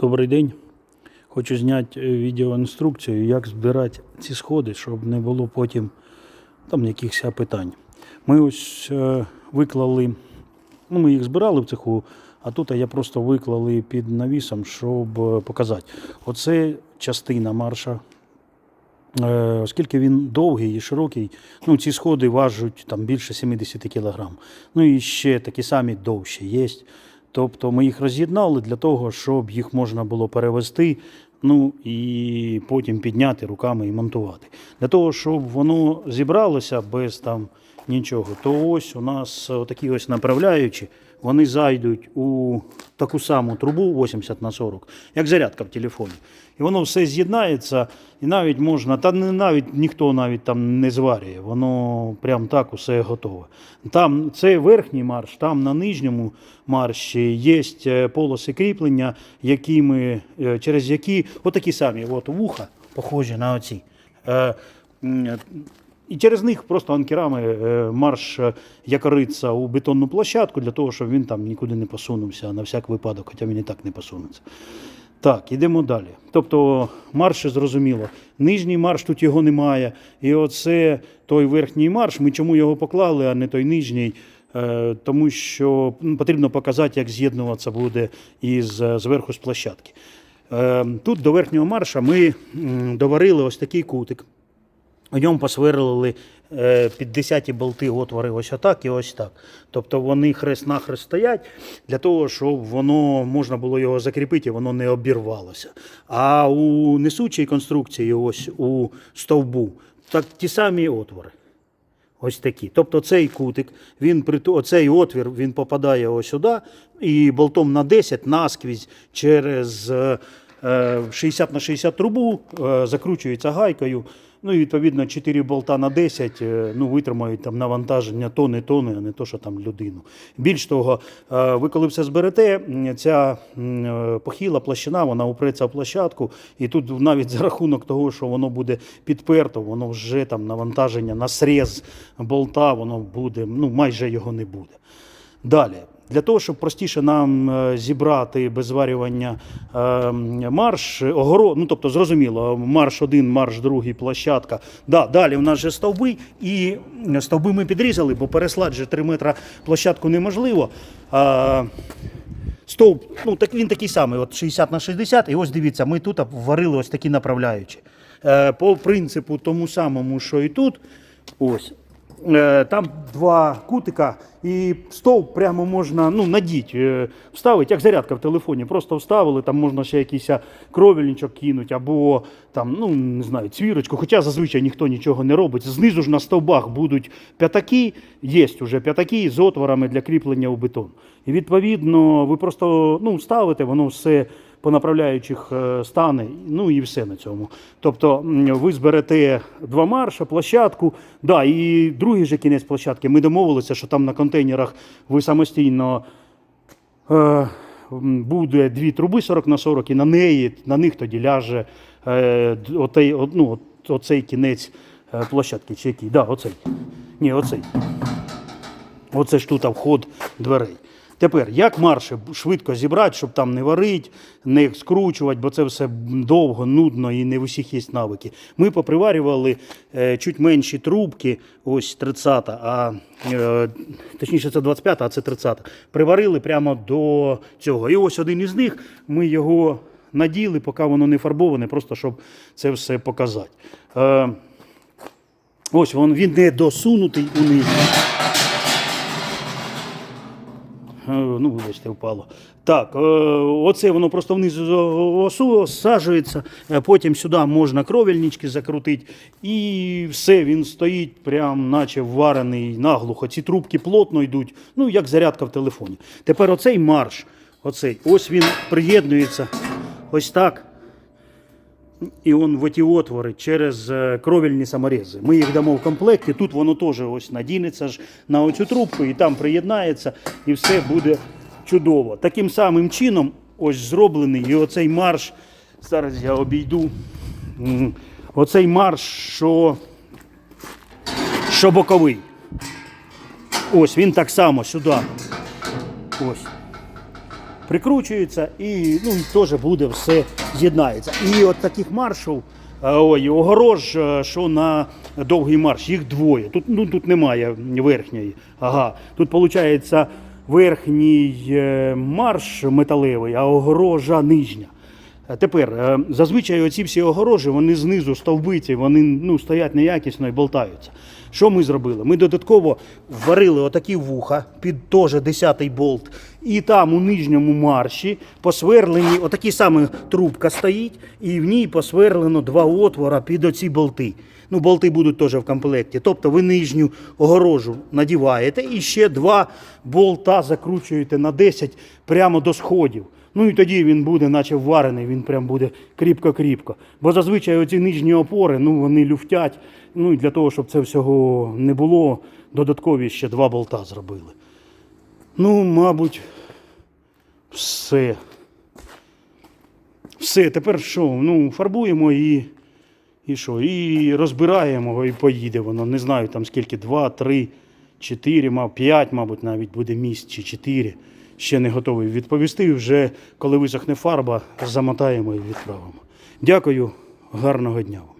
Добрий день. Хочу зняти е, відеоінструкцію, як збирати ці сходи, щоб не було потім там якихось питань. Ми ось е, виклали, ну ми їх збирали в цеху, а тут я просто виклали під навісом, щоб е, показати. Оце частина марша. Оскільки він довгий і широкий, ну ці сходи важать там більше 70 кг. Ну і ще такі самі довші є. Тобто ми їх роз'єднали для того, щоб їх можна було перевести, ну і потім підняти руками і монтувати. Для того, щоб воно зібралося без там нічого, то ось у нас такі ось направляючі, вони зайдуть у таку саму трубу 80 на 40, як зарядка в телефоні. І воно все з'єднається, і навіть можна, та навіть ніхто навіть там не зварює, воно прям так усе готове. Там це верхній марш, там на нижньому марші є е, полоси кріплення, які ми, е, через які отакі самі от вуха, похожі на оці. І через них просто анкерами е, марш е, якориться у бетонну площадку для того, щоб він там нікуди не посунувся на всяк випадок, хоча він і так не посунеться. Так, ідемо далі. Тобто марш зрозуміло. Нижній марш тут його немає. І оце той верхній марш. Ми чому його поклали, а не той нижній? Е, Тому що потрібно показати, як з'єднуватися буде із зверху з площадки. Е, Тут до верхнього марша ми доварили ось такий кутик. У ньому посверлили е, під 10 болти отвори ось отак і ось так. Тобто вони хрест-нахрест стоять для того, щоб воно можна було його закріпити, і воно не обірвалося. А у несучій конструкції, ось у стовбу, так ті самі отвори. Ось такі. Тобто цей кутик, він оцей отвір він попадає ось сюди, і болтом на 10 насквізь через е, е, 60 на 60 трубу е, закручується гайкою. Ну і відповідно 4 болта на 10 е, ну, витримають там навантаження тони тони, а не то, що там людину. Більш того, е, ви коли все зберете, ця е, похила площина, вона упреться в площадку, і тут навіть за рахунок того, що воно буде підперто, воно вже там навантаження на срез болта, воно буде, ну майже його не буде. Далі. Для того, щоб простіше нам е, зібрати без зварювання е, марш, огород, ну тобто зрозуміло, марш один, марш другий, площадка. Да, далі в нас же стовби, і стовби ми підрізали, бо переслати же 3 метра площадку неможливо. Стовп, ну так він такий самий, от 60 на 60, і ось дивіться, ми тут варили ось такі направляючі. Е, по принципу тому самому, що і тут, ось. Е, Там два кутика, і стовп прямо можна ну, надіть, е, вставити, як зарядка в телефоні. Просто вставили, там можна ще якийсь кровельничок кинути, або там, ну, не знаю, цвірочку. Хоча зазвичай ніхто нічого не робить. Знизу ж на стовбах будуть п'ятаки, є вже п'ятаки з отворами для кріплення у бетон. І відповідно, ви просто ну, ставите, воно все по направляючих е, стане, ну і все на цьому. Тобто ви зберете два марша, площадку, да, і другий же кінець площадки. Ми домовилися, що там на контейнерах ви самостійно е, буде дві труби 40 на 40, і на неї, на них тоді ляже е, отей, от, ну, от, оцей кінець е, площадки, чи який? Да, оцей. Ні, оцей. Оце ж тут вход дверей. Тепер, як марші швидко зібрати, щоб там не варити, не скручувати, бо це все довго, нудно і не в усіх є навики. Ми поприварювали е, чуть менші трубки, ось 30, а е, точніше це 25, а це 30-та. Приварили прямо до цього. І ось один із них ми його наділи, поки воно не фарбоване, просто щоб це все показати. Е, ось він, він не досунутий униз. Е, Ну, вибачте, впало. Так, е, оце воно просто вниз осаджується, е, потім сюди можна кровельнички закрутити, і все, він стоїть прям наче варений наглухо. Ці трубки плотно йдуть, ну, як зарядка в телефоні. Тепер оцей марш, оцей, ось він приєднується ось так. І он в ті отвори через е, кровельні саморези. Ми їх дамо в комплекті. Тут воно теж ось надінеться ж на оцю трубку і там приєднається, і все буде чудово. Таким самим чином, ось зроблений і оцей марш. Зараз я обійду. Оцей марш, що, що боковий. Ось він так само сюди. Ось. Прикручується і, ну, і теж буде все з'єднається. І от таких маршів, е, ой, огорож, е, що на довгий марш, їх двоє. Тут, ну, тут немає верхньої. Ага. Тут виходить верхній е, марш металевий, а огорожа нижня. А Тепер, е, зазвичай оці всі огорожі, вони знизу стовбиці, вони ну, стоять неякісно і болтаються. Що ми зробили? Ми додатково варили отакі вуха під теж 10-й болт. І там у нижньому марші посверлені, отакі саме трубка стоїть, і в ній посверлено два отвора під оці болти. Ну, болти будуть теж в комплекті. Тобто ви нижню огорожу надіваєте і ще два болта закручуєте на 10 прямо до сходів. Ну і тоді він буде, наче варений, він прям буде кріпко-кріпко. Бо зазвичай оці нижні опори, ну вони люфтять. Ну і для того, щоб це всього не було, додаткові ще два болта зробили. Ну, мабуть, все. Все, тепер що? Ну, фарбуємо і, і що? І розбираємо, і поїде воно. Не знаю там скільки, два, три, чотири, п'ять, мабуть, навіть буде місць чи чотири. Ще не готовий відповісти. Вже коли висохне фарба, замотаємо і відправимо. Дякую, гарного дня вам.